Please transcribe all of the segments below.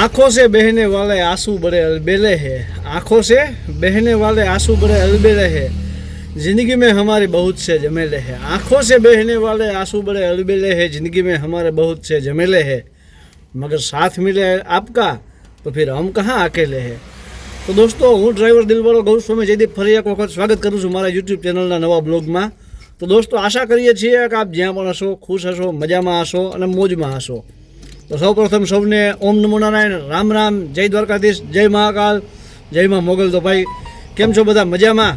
आंखों से बहने वाले आंसू बड़े अलबेले हैं आंखों से बहने वाले आंसू बड़े अलबेले हैं जिंदगी में हमारे बहुत से झमेले हैं आंखों से बहने वाले आंसू बड़े अलबेले हैं जिंदगी में हमारे बहुत से झमेले हैं मगर साथ मिले आपका तो फिर हम कहाँ अकेले हैं તો દોસ્તો હું ડ્રાઈવર દિલવાળો ગૌસ્વામી જયદીપ ફરી એક વખત સ્વાગત કરું છું મારા યુટ્યુબ ચેનલના નવા બ્લોગમાં તો દોસ્તો આશા કરીએ છીએ કે આપ જ્યાં પણ હશો ખુશ હશો મજામાં હશો અને મોજમાં હશો તો સૌપ્રથમ સૌને ઓમ નમો નારાયણ, રામ રામ, જય દ્વારકાધીશ, જય મહાકાલ જય મા મોગલ તો ભાઈ, કેમ છો બધા? મજામાં?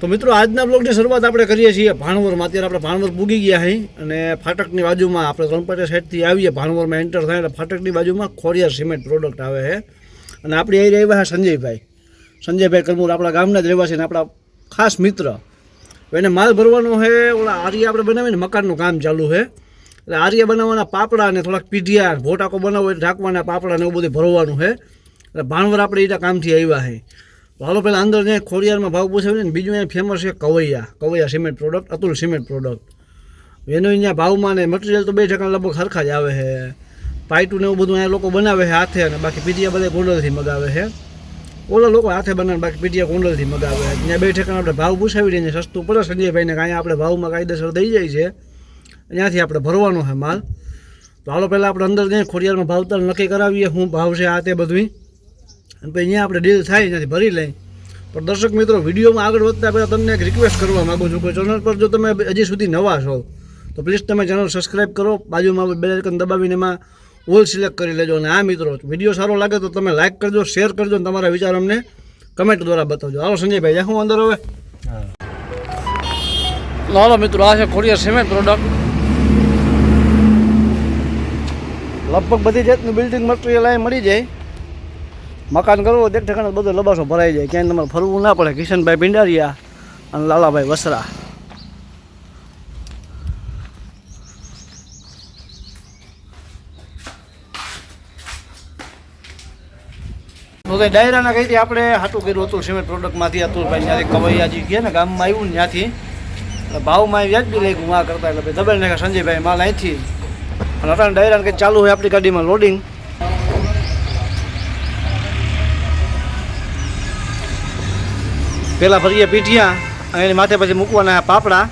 તો મિત્રો, આજના બ્લોગની શરૂઆત આપણે કરીએ છીએ. ભાણવરમાં અત્યારે આપણે ભાણવર પૂગી ગયા અહીં અને ફાટકની બાજુમાં આપણે ત્રણપાટી સાઈડથી આવીએ. ભાણવરમાં એન્ટર થાય એટલે ફાટકની બાજુમાં ખોરિયા સિમેન્ટ પ્રોડક્ટ આવે છે અને આપણી અહીં રહ્યા છે સંજયભાઈ. સંજયભાઈ કરમુર આપણા ગામના જ રહેવાસી અને આપણા ખાસ મિત્ર. એને માલ ભરવાનો છે ઓલા આરી આપણે બનાવીને મકાનનું કામ ચાલુ છે એટલે આર્યા બનાવવાના પાપડા ને થોડાક પીઢિયા ભોટાકો બનાવવો એટલે ઢાંકવાના પાપડા ને એવું બધું ભરવાનું છે. એટલે ભાણવર આપણે એના કામથી આવ્યા છે. હાલો પહેલાં અંદર જ્યાં ખોડિયારમાં ભાવ પૂછાવ્યો ને બીજું અહીંયા ફેમસ છે Kavaiya. Kavaiya cement product Atul cement product એનો અહીંયા ભાવમાં ને મટીરિયલ તો બે ટકા લગભગ સરખા જ આવે છે. પાઇટું ને એવું બધું અહીંયા લોકો બનાવે છે હાથે અને બાકી પીઢિયા બધા ગોંડલથી મગાવે છે. ઓલા લોકો હાથે બનાવે બાકી પીઢિયા ગોંડલથી મગાવે ત્યાં બે ઠેકાણા આપણે ભાવ પૂછાવી દઈએ સસ્તું પડે સંજયભાઈને કાંઈ આપણે ભાવમાં કાયદેસર દઈ જાય છે. ત્યાંથી આપણે ભરવાનો છે માલ. તો હાલો પહેલાં આપણે અંદર જઈએ ખોડિયારમાં ભાવતાલ નક્કી કરાવીએ શું ભાવ છે આ તે બધું અને પછી અહીંયા આપણે ડીલ થાય ત્યાંથી ભરી લઈ પણ દર્શક મિત્રો વિડીયોમાં આગળ વધતા પહેલાં તમને એક રિક્વેસ્ટ કરવા માગું છું કે ચેનલ પર જો તમે હજી સુધી નવા છો તો પ્લીઝ તમે ચેનલ સબસ્ક્રાઈબ કરો. બાજુમાં બે આઇકન દબાવીને એમાં ઓલ સિલેક્ટ કરી લેજો. અને આ મિત્રો વીડિયો સારો લાગે તો તમે લાઇક કરજો શેર કરજો અને તમારા વિચાર અમને કમેન્ટ દ્વારા બતાવજો. હાલો સંજયભાઈ હું અંદર હવે? હાલો મિત્રો આ છે ખોડિયાર સિમેન્ટ પ્રોડક્ટ લગભગ બધી જાતનું બિલ્ડિંગ મટીરિયલ અહીં મળી જાય. મકાન કરવું એક ઠેકાણે બધો લબાસો ભરાઈ જાય. ક્યાંય તમારે ફરવું ના પડે. કિશનભાઈ પિંડારિયા અને લાલાભાઈ વસરા. તો કે ડાયરાના કહીથી આપણે હાટું કર્યું હતું? સિમેન્ટ પ્રોડક્ટમાંથી અતુલભાઈ ત્યાંથી કવૈયાજી ગયા ને ગામમાં આવ્યું ને ત્યાંથી. ભાવમાં વ્યાજબી લાગ્યું આ કરતા એટલે ભાઈ દબેલ નાખ્યા સંજયભાઈ, માલ અહીંથી અને અત્યારે ડાયરાને કંઈક ચાલુ હોય આપણી ગાડીમાં લોડિંગ પેલા ભરીએ પીઠિયા, અને એની માથે પછી મૂકવાના પાપડા.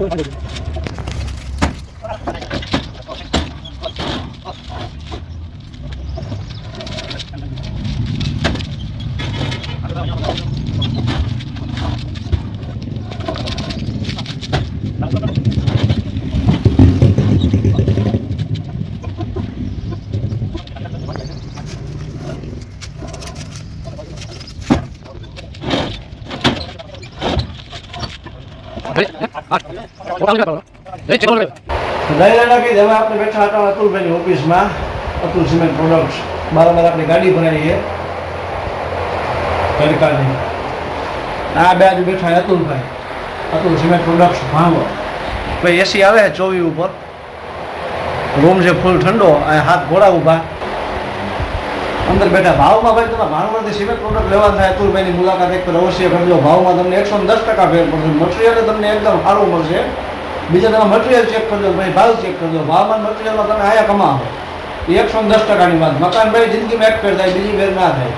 ડાયરાના કઈ હવે આપણે અતુલ સિમેન્ટ પ્રોડક્ટ્સ બરાબર આપણી ગાડી ભરાઈ આ બે બેઠા Atulbhai Atul cement products AC આવે છે ચોવી ઉપર રૂમ છે ફૂલ ઠંડો અને હાથ ઘોડા ઊભા અંદર બેઠા ભાવમાં ભાઈ તમે ભાણવડથી સિમેન્ટ પ્રોડક્ટ લેવા થાય અતુલભાઈની મુલાકાત એક વાર અવશ્ય કરજો ભાવમાં તમને એકસો દસ ટકા ફેર પડશે મટીરિયલ તમને એકદમ સારું મળશે બીજા તમે મટીરિયલ ચેક કરજો, ભાઈ, ભાવ ચેક કરજો. ભાવમાં મટીરિયલમાં તમે આયા કમાવો. એ એકસો ને દસ ટકાની વાત. મકાન ભાઈ જિંદગીમાં એક ફેર થાય, બીજી ફેર ના થાય.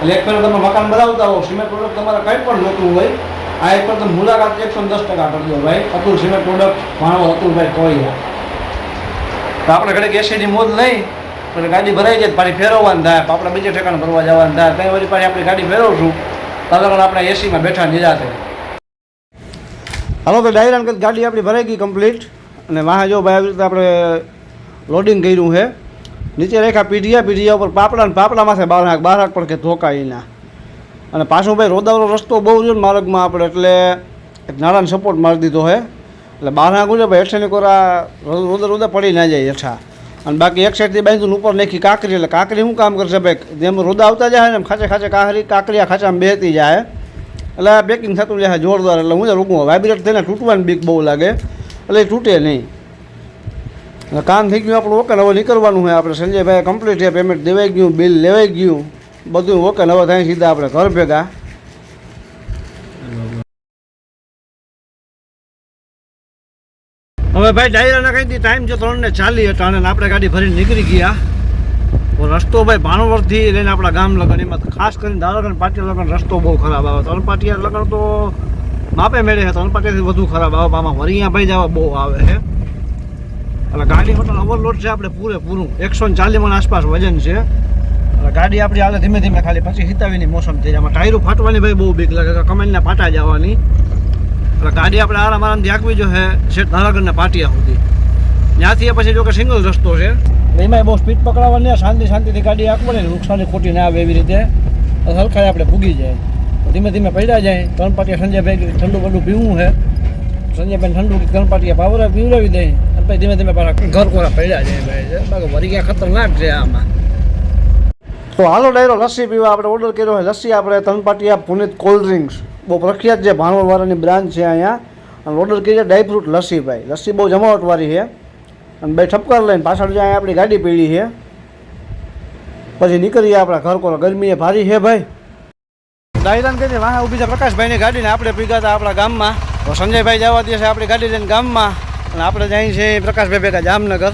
એટલે એક ફેર તમે મકાન બનાવતા હો સિમેન્ટ પ્રોડક્ટ તમારે કંઈ પણ જોતું હોય, આ એક પર તમે મુલાકાત એકસો ને દસ ટકા કરજો, ભાઈ. અતુલ સિમેન્ટ પ્રોડક્ટ ભાણો અતુલભાઈ કોઈ તો આપણે ઘડીક એસીની મોજ લઈ એટલે ગાડી ભરાઈ જાય તો પાછી ફેરવવાનું થાય આપણે બીજે ઠેકાણે ભરવા જવાનું થાય ત્યાં વળી પાછી આપણી ગાડી ફેરવશું. તલગણ આપણે એસીમાં બેઠા નિરાતે. હાલો તો ડાયરાન ગાડી આપણી ભરાઈ ગઈ કમ્પ્લીટ અને વાહ જો ભાઈ આવી રીતે આપણે લોડિંગ કર્યું છે. નીચે રેખા પીઢિયા પીઢિયા ઉપર પાપડા ને પાપડા માથે બાર હાક બાર હાક પણ કે ધોકા ના અને પાછો ભાઈ રોદાવરો રસ્તો બહુ રહ્યો માર્ગમાં આપણે, એટલે એક નાણાંનો સપોર્ટ મારી દીધો છે. એટલે બાર હાક છે ભાઈ, હેઠળની કોરા રોદા રોદા પડી ના જાય હેઠા. અને બાકી એક સાઈડથી બાંધીને ઉપર નાખી કાંકરી, એટલે કાંકરી શું કામ કરશે ભાઈ? જેમ રોદા આવતા જાય ને ખાચે ખાચે કાંકરી, કાંકરિયા ખાચામાં બેહતી જાય. એટલે આ પેકિંગ થતું જાય, જોરદાર. એટલે હું રૂકું વાઇબ્રેટ થઈને તૂટવાની બીક બહુ લાગે. એટલે એ તૂટે નહીં. એટલે કામ થઈ ગયું આપણું ઓકે હવે નીકળવાનું હોય આપણે. સંજયભાઈ કમ્પ્લીટ છે પેમેન્ટ દેવાઈ ગયું બિલ લેવાઈ ગયું. બધું ઓકે ને હવે થાય સીધા આપણે ઘર ભેગા. હવે ભાઈ ડાયરાના કઈ દી ટાઈમ છે ત્રણ ને ચાલી હતા અને આપણે ગાડી ભરીને નીકળી ગયા. રસ્તો ભાઈ ભાણવરથી લઈને આપણા ગામ લગન, એમાં ખાસ કરીને દાદરગઢ પાટિયા લગન રસ્તો બહુ ખરાબ આવે. ત્રણ પાટિયા લગન તો માપે મેળે છે, ત્રણ પાટિયાથી વધુ ખરાબ આવે. આમાં વરિયા ભાઈ જવા બહુ આવે છે. એટલે ગાડી હોટલ ઓવરલોડ છે આપણે પૂરેપૂરું એકસો ને ચાલીસ મણ આસપાસ વજન છે. એટલે ગાડી આપણી હાલે ધીમે ધીમે ખાલી પછી હિતાવીની મોસમ થઈ જાય. આમાં ટાયરો ફાટવાની ભાઈ બહુ બીક લાગે કમાઈને પાટા જવાની. એટલે ગાડી આપણે આરામ આરામથી આંકવી જો છે શેઠ નારાગઢના પાટિયા સુધી. ત્યાંથી પછી જો કે સિંગલ રસ્તો છે. એમાં બહુ સ્પીડ પકડાવવાની શાંતિ શાંતિથી ગાડી આંકવાની નુકસાની ખોટી ના આવે એવી રીતે. હલકાઈ આપણે પૂગી જાય. ધીમે ધીમે પડ્યા જાય. ત્રણ પાટિયા સંજયભાઈ ઠંડુ બધું પીવું છે સંજયભાઈ ઠંડુ ત્રણ પાટિયા પાવરા પીવડાવી દે. અને પછી ધીમે ધીમે પાછા ઘર કોરા પડ્યા જાય ભાઈ બાકી વરી ગયા ખતરનાક છે આમાં. તો હાલો ડાયરો, લસ્સી પીવા આપણે ઓર્ડર કર્યો હોય લસ્સી આપણે તનપાટિયા પુનિત કોલ્ડ ડ્રિંક્સ બહુ પ્રખ્યાત છે ભાણવડવાળાની બ્રાન્ચ છે અહીંયા. અને ઓર્ડર કરીએ ડ્રાયફ્રૂટ લસ્સી ભાઈ લસ્સી બહુ જમાવટવાળી છે. અને બે ઠપકાર લઈને પાછળ જે આપણી ગાડી પીડી છે, પછી નીકળીએ આપણા ઘર કોલો. ગરમી ભારી છે ભાઈ. ડાયરાન કહી વાહ ઊભી છે પ્રકાશભાઈની ગાડીને આપણે પીગા હતા આપણા ગામમાં. તો સંજયભાઈ જવા દે છે આપણી ગાડી લઈને ગામમાં. અને આપણે જાય છે પ્રકાશભાઈ ભેગા જામનગર.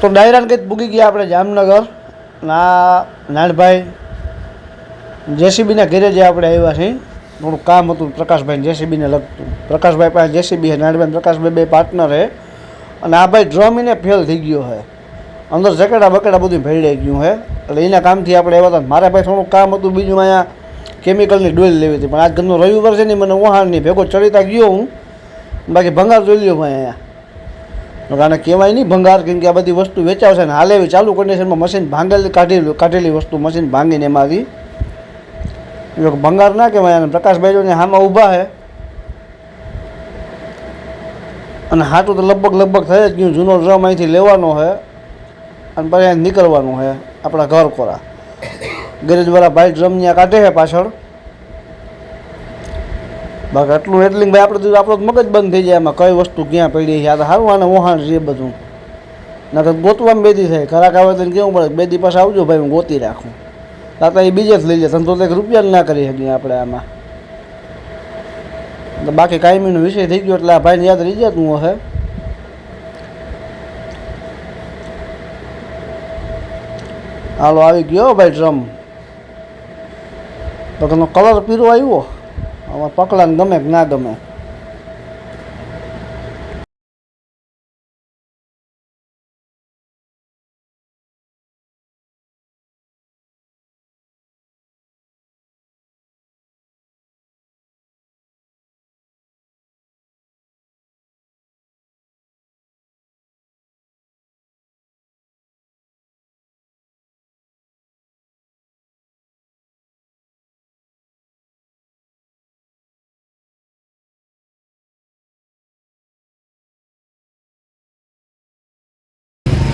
તો ડાયરાન કંઈક પૂગી ગયા આપણે જામનગર. ના નાનભાઈ, જેસીબીના ઘેરે જે આપણે આવ્યા છીએ. થોડું કામ હતું પ્રકાશભાઈ જેસીબીને લગતું. પ્રકાશભાઈ પાસે જેસીબી છે નાનભાઈ પ્રકાશભાઈ બે પાર્ટનર છે. અને આ ભાઈ ડ્રમીને ફેલ થઈ ગયો છે. અંદર જકેડા બકેડા બધું ભેળાઈ ગયું છે. એટલે એના કામથી આપણે આવ્યા હતા. મારે ભાઈ થોડુંક કામ હતું, બીજું અહીંયા કેમિકલની ડોલ લેવી હતી. પણ આજ ઘરનો રવિવાર છે ને, મને વહાણની ભેગો ચડીતા ગયો હું. બાકી ભંગાર જોઈ લ્યો ભાઈ અહીંયા. આને કહેવાય નહીં ભંગાર, કેમ કે આ બધી વસ્તુ વેચાવશે ને, હાલે એવી ચાલુ કન્ડિશનમાં મશીન ભાંગેલી, કાઢેલી કાઢેલી વસ્તુ મશીન ભાંગીને એમાંથી જો ભંગાર ના કહેવાય અને પ્રકાશભાઈ જો હામાં ઊભા છે અને હાટું તો લગભગ લગભગ થઈ જ ગયું, જૂનો ડ્રમ અહીંથી લેવાનો છે અને પછી નીકળવાનું છે આપણા ઘર કોરા. ગેરેજવાળા ભાઈ ડ્રમ ત્યાં કાઢે છે પાછળ. બાકી આટલું એટલી ભાઈ આપણે આપણો મગજ બંધ થઈ જાય એમાં કઈ વસ્તુ ક્યાં પડી છે, આ તો સારું આને વહાણ છે બધું. ના તો ગોતવામાં બેદી થાય. ખરાક આવે તો કેવું પડે, બેદી પાસે આવજો ભાઈ, હું ગોતી રાખું. તાતા એ બીજે જ લઈ જાય ધંધો તો એક રૂપિયા ના કરી શકીએ આપણે આમાં. તો બાકી કાયમીનો વિષય થઈ ગયો એટલે આ ભાઈને યાદ રહી જતું હશે હાલો, આવી ગયો ભાઈ ડ્રમ. તો કલર પીરો આવ્યો. આમાં પકડાને ગમે કે ના ગમે.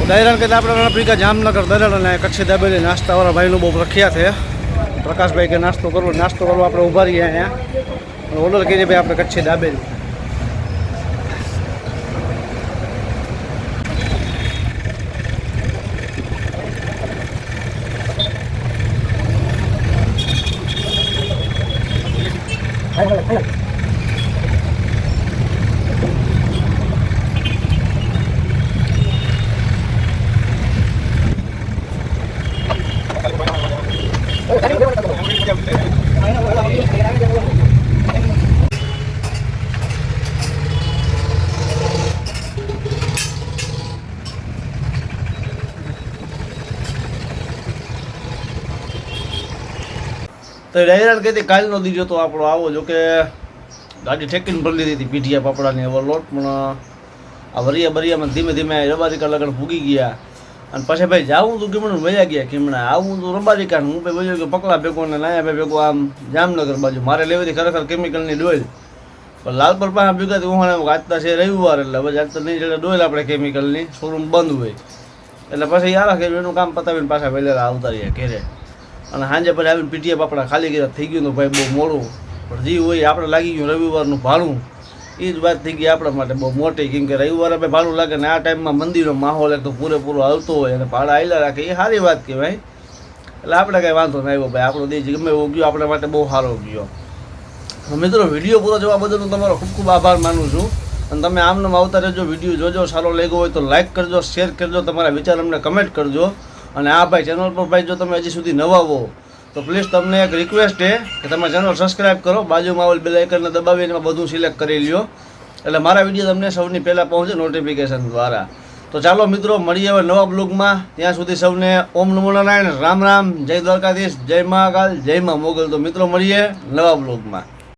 દહેરાન કે આપણે રણપ્રિકા જામનગર દરેડ અને કચ્છી દાબેલી નાસ્તાવાળા ભાઈનું બહુ પ્રખ્યાત છે. પ્રકાશભાઈ કે નાસ્તો કરવો નાસ્તો કરવો આપણે ઊભા રહીએ અહીંયા. ઓર્ડર કરીએ ભાઈ આપણે કચ્છી દાબેલી. તો ડાયરાન કહેતી કાલનો દીજો તો આપણો આવો. જો કે ગાડી ઠેકીને ભરી લીધી હતી, પીઠિયા પાપડાની હવે લોટ પણ, આ વરિયા બરિયામાં ધીમે ધીમે રબારિકા લગન ભૂગી ગયા. અને પછી ભાઈ જાવું તું કીમણું વયા ગયા કીમણા આવું તું રબારિકા હું ભાઈ વયો કે પકલા ભેગો ને નાયા ભાઈ ભેગો આમ જામનગર બાજુ. મારે લેવી હતી ખરેખર કેમિકલની ડોલ પણ લાલપર પાસે ભેગા હતી હું આજતા છે રવિવાર એટલે બધા આજ નહીં એટલે ડોલ આપણે કેમિકલની શોરૂમ બંધ હોય. એટલે પછી યાર એનું કામ પતાવીને પાછા વહેલા આવતા રહીએ ઘેરે. અને સાંજે પછી આવીને પીટીએફ આપણા ખાલી ગયા થઈ ગયું ભાઈ બહુ મોડું. પણ જે હોય આપણે લાગી ગયું રવિવારનું ભાડું એ જ વાત થઈ ગઈ આપણા માટે બહુ મોટી, કેમ કે રવિવારે આપણે ભાડું લાગે ને આ ટાઈમમાં મંદિરનો માહોલ એક તો પૂરેપૂરો હાલતો હોય અને ભાડા આવેલા રાખે એ સારી વાત કહેવાય. એટલે આપણે કાંઈ વાંધો નહીં આવ્યો ભાઈ, આપણો દેશ ગમે એવો ગયો, આપણા માટે બહુ સારો ગયો. મિત્રો, વીડિયો પૂરો જોવા બદલ હું તમારો ખૂબ ખૂબ આભાર માનું છું. અને તમે આમનામ આવતા રહેજો, વીડિયો જોજો, સારો લાગ્યો હોય તો લાઇક કરજો શેર કરજો, તમારા વિચાર અમને કમેન્ટ કરજો. અને આ ભાઈ ચેનલ પર ભાઈ જો તમે હજી સુધી નવા હો, તો પ્લીઝ તમને એક રિક્વેસ્ટ છે કે તમે ચેનલ સબસ્ક્રાઈબ કરો, બાજુમાં આવેલ બેલ આઇકનને દબાવીને બધું સિલેક્ટ કરી લ્યો. એટલે મારા વીડિયો તમને સૌની પહેલાં પહોંચે નોટિફિકેશન દ્વારા. તો ચાલો મિત્રો, મળીએ હવે નવા બ્લોગમાં ત્યાં સુધી સૌને ઓમ નમો નારાયણ, રામ રામ, જય દ્વારકાધીશ, જય મહાકાલ, જય મા મોગલ. તો મિત્રો, મળીએ નવા બ્લોગમાં